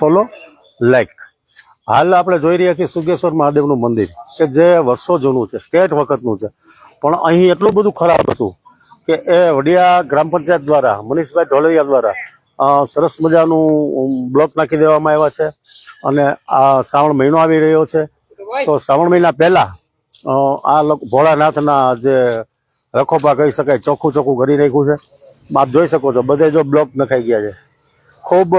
Follow like હાલ આપણે જોઈ રહ્યા છીએ સુગેશ્વર મહાદેવનું મંદિર, કે જે વર્ષો જૂનું છે સ્ટેટ વખતનું છે. પણ અહીં એટલું બધું ખરાબ હતું કે એ વડિયા ગ્રામ પંચાયત દ્વારા, મનીષભાઈ ઢોલરિયા દ્વારા સરસ મજાનું બ્લોક નાખી દેવામાં આવ્યા છે. અને આ શ્રાવણ મહિનો આવી રહ્યો છે. તો શ્રાવણ મહિના પહેલા આ લોકો, ભોળાનાથના જે રખોપા કહી શકાય, ચોખ્ખું ચોખ્ખું કરી નાખ્યું છે. આપ જોઈ શકો છો, બધે જો બ્લોક નખાઈ ગયા છે. ખૂબ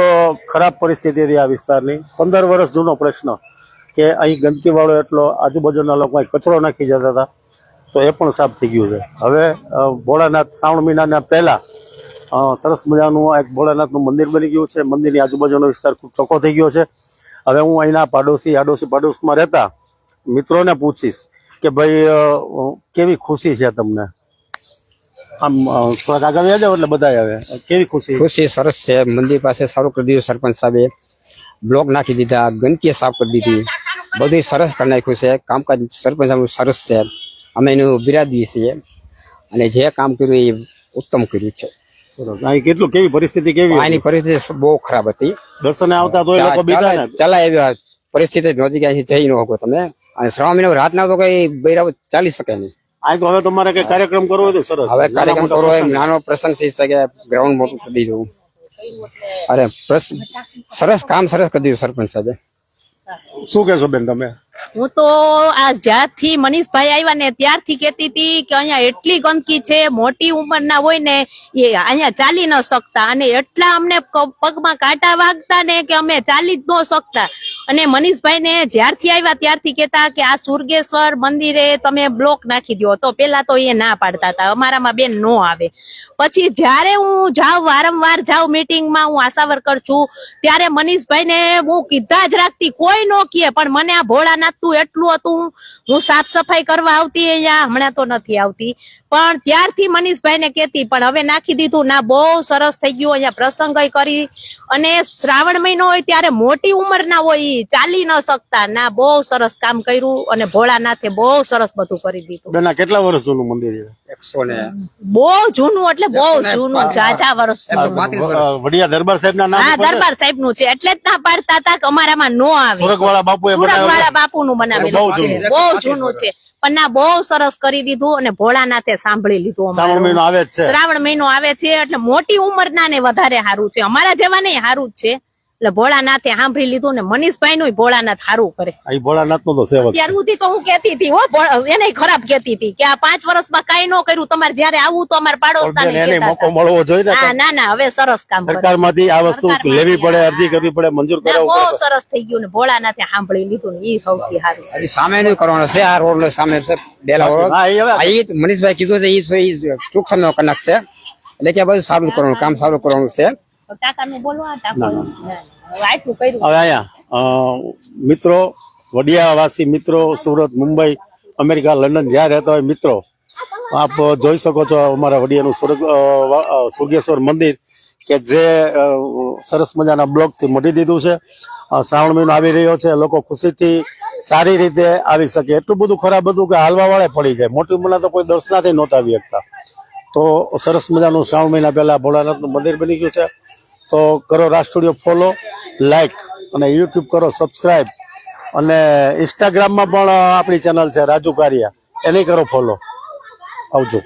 ખરાબ પરિસ્થિતિ હતી આ વિસ્તારની. પંદર વર્ષ જૂનો પ્રશ્ન કે અહીં ગંદકીવાળો એટલો આજુબાજુના લોકો અહીં કચરો નાખી જતા હતા, તો એ પણ સાફ થઈ ગયું છે. હવે ભોળાનાથ શ્રાવણ મહિનાના પહેલાં સરસ મજાનું એક ભોળાનાથનું મંદિર બની ગયું છે. મંદિરની આજુબાજુનો વિસ્તાર ખૂબ ચોખ્ખો થઈ ગયો છે. હવે હું અહીંના પાડોશી આડોશી પાડોશમાં રહેતા મિત્રોને પૂછીશ કે ભાઈ કેવી ખુશી છે તમને? આમ થોડાક આગળ વ્યા જાઓ એટલે બધા આવે. કેવી ખુશી? ખુશી સરસ છે. મંદિર પાસે સારું કરી દીધું સરપંચ સાહેબે. બ્લોક નાખી દીધા ગંદકી સાફ કરી દીધી. બધું સરસ કરી નાખ્યું છે. કામકાજ સરપંચ સાહેબનું સરસ છે. અમે એનું બિરાદીએ છીએ. અને જે કામ કર્યું એ ઉત્તમ કર્યું છે. કેટલું કેવી પરિસ્થિતિ કેવી? આની પરિસ્થિતિ બહુ ખરાબ હતી. દર્શને આવતા તો એ લોકો બીતા ને ચલા એવી પરિસ્થિતિ નહોતી અહીંથી જઈ ન શકો તમે. અને શ્રાવણ મહિનો રાતના તો કઈ બૈરાવ ચાલી શકે નહીં. તો હવે તમારે કઈ કાર્યક્રમ કરવો હોય તો સરસ. હવે કાર્યક્રમ કરવો હોય નાનો પ્રસંગ થઈ શકે ગ્રાઉન્ડ મોટું કરી દીધું. અરે સરસ કામ સરસ કરી દીધું સરપંચ સાહેબે. શું કહેશો બેન તમે? હું તો આ જ્યારથી મનીષભાઈ આવ્યા ને ત્યારથી કેતી હતી કે અહીંયા એટલી ગંદકી છે મોટી ઉંમરના હોય ને એ અહીંયા ચાલી ન શકતા અને એટલા અમને પગમાં કાંટા વાગતા ને કે અમે ચાલી જ ન શકતા. અને મનીષભાઈ ને જ્યારથી આવ્યા ત્યારથી કેતા કે આ સુરગેશ્વર મંદિરે તમે બ્લોક નાખી દો તો પેલા તો એ ના પાડતા હતા. અમારામાં બેન નો આવે. પછી જ્યારે હું જાઉં, વારંવાર જાઉં મિટિંગમાં હું આશા વર્કર છું, ત્યારે મનીષભાઈ ને હું કીધા જ રાખતી, કોઈ નો કહે. પણ મને આ ભોળાનાથ તું એટલું હતું, હું સાફ સફાઈ કરવા આવતી અહીંયા, હમણાં તો નથી આવતી. પણ ત્યારથી મનીષભાઈ ને કેતી પણ હવે નાખી દીધું. ના, બહુ સરસ થઈ ગયું. અહીંયા પ્રસંગ કરી. અને શ્રાવણ મહિનો હોય ત્યારે મોટી ઉંમરના હોય ઈ ચાલી ન શકતા. ના બહુ સરસ કામ કર્યું અને ભોળાનાથે બહુ સરસ બધું કરી દીધું. બેના કેટલા વર્ષ જૂનું મંદિર છે? એકસો ને બહુ જૂનું એટલે બહુ જૂનું જાજા વર્ષ. વડિયા દરબાર સાહેબ ના હા દરબાર સાહેબનું છે. એટલે જ ના પાડતા હતા કે અમારામાં નો આવે. સુરગવાળા બાપુ સુરત વાળા બાપુ નું બનાવેલું બહુ છે. જૂનું. બહુ જૂનું છે. પણ ના બહુ સરસ કરી દીધું અને ભોળાનાથે સાંભળી લીધું શ્રાવણ અમારું. મહિનો આવે છે. શ્રાવણ મહિનો આવે છે એટલે મોટી ઉંમરના ને વધારે સારું છે. અમારા જેવા નહીં સારું જ છે. એટલે ભોળાનાથે સાંભળી લીધું ને મનીષભાઈ નું ભોળાનાથ સારું કરે. ભોળાનાથ નો તો સેવક સુધી તો હું કેતી હતી હો એને ખરાબ કેતી હતી કે આ પાંચ વર્ષમાં કઈ ન કર્યું તમારે જયારે આવું તો અમારે પાડોશતા મોકો મળવો જોઈએ હા ના ના હવે સરસ કામ સરકારમાંથી આ વસ્તુ લેવી પડે અરજી કરવી પડે મંજૂર કરાવવું બહુ સરસ થઈ ગયું ને ભોળાનાથે સાંભળી લીધું ને એ સૌથી સારું. સામે નું કરવાનું છે આ રોડ સામે છે ડેલા રોડ. મનીષભાઈ કીધું છે એ ટૂંક નો કનક છે. એટલે કે બધું સારું કરવાનું કામ સારું કરવાનું છે. ટાકાનું બોલો આ ટાકાનું હવે આટલું કર્યું. હવે અહીંયા અ, મિત્રો વડિયાવાસી મિત્રો સુરત મુંબઈ અમેરિકા લંડન જ્યાં રહેતા હોય મિત્રો આપ જોઈ શકો છો અમારા વડિયાનું સુરત સુર્ગેશ્વર મંદિર કે જે સરસ મજાના બ્લોકથી મટી દીધું છે. શ્રાવણ મહિનો આવી રહ્યો છે લોકો ખુશીથી સારી રીતે આવી શકે. એટલું બધું ખરાબ હતું કે હાલવા વાળે પડી જાય. મોટી ઉંમરના તો કોઈ દર્શનાથી નહોતા આવી શકતા. તો સરસ મજાનું શ્રાવણ મહિના પહેલાં ભોળાનાથનું મંદિર બની ગયું છે. તો કરો રાજસ્ટુડિયો ફોલો લાઈક અને યુટ્યુબ કરો સબસ્ક્રાઈબ અને ઇન્સ્ટાગ્રામમાં પણ આપણી ચેનલ છે રાજુ કારિયા. એને કરો ફોલો. આવજો.